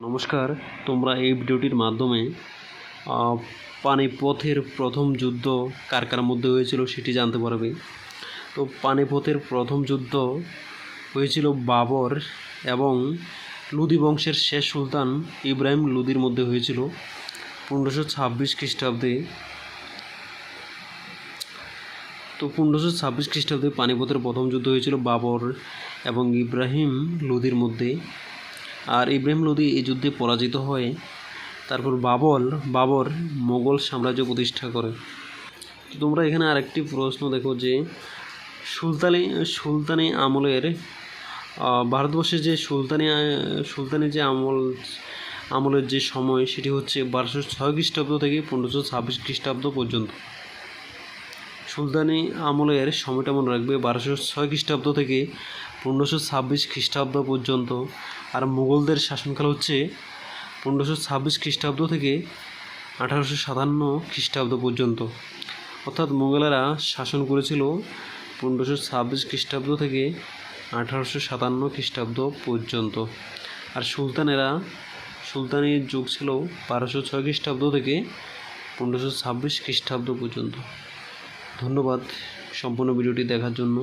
নমস্কার, তোমরা এই ভিডিওটির মাধ্যমে পানিপথের প্রথম যুদ্ধ কার কার মধ্যে হয়েছিল সেটি জানতে পারবে। তো পানিপথের প্রথম যুদ্ধ হয়েছিল বাবর এবং লুদি বংশের শেষ সুলতান ইব্রাহিম লুদির মধ্যে হয়েছিল পনেরোশো ছাব্বিশ খ্রিস্টাব্দে। তো পনেরোশো ছাব্বিশ খ্রিস্টাব্দে পানিপথের প্রথম যুদ্ধ হয়েছিল বাবর এবং ইব্রাহিম লোদির মধ্যে। আর ইব্রাহিম লোদি এই যুদ্ধে পরাজিত হয়ে তারপর বাবর বাবর মোগল সাম্রাজ্য প্রতিষ্ঠা করে। তো তোমরা এখানে আরেকটি প্রশ্ন দেখো যে, সুলতানি সুলতানি আমলের ভারতবর্ষে যে সুলতানি সুলতানি যে আমল, আমলের যে সময়, সেটি হচ্ছে বারোশো ছয় খ্রিস্টাব্দ থেকে পনেরোশো ছাব্বিশ খ্রিস্টাব্দ পর্যন্ত। সুলতানি আমলের সময়টা মনে রাখবে বারোশো ছয় খ্রিস্টাব্দ থেকে পনেরোশো ছাব্বিশ খ্রিস্টাব্দ পর্যন্ত। আর মুঘলদের শাসনকাল হচ্ছে পনেরোশো ছাব্বিশ খ্রিস্টাব্দ থেকে আঠারোশো সাতান্ন খ্রিস্টাব্দ পর্যন্ত। অর্থাৎ মুঘলেরা শাসন করেছিল পনেরোশো ছাব্বিশ খ্রিস্টাব্দ থেকে আঠারোশো সাতান্ন খ্রিস্টাব্দ পর্যন্ত। আর সুলতানেরা, সুলতানের যুগ ছিল বারোশো ছয় খ্রিস্টাব্দ থেকে পনেরোশো ছাব্বিশ খ্রিস্টাব্দ পর্যন্ত। ধন্যবাদ সম্পূর্ণ ভিডিওটি দেখার জন্য।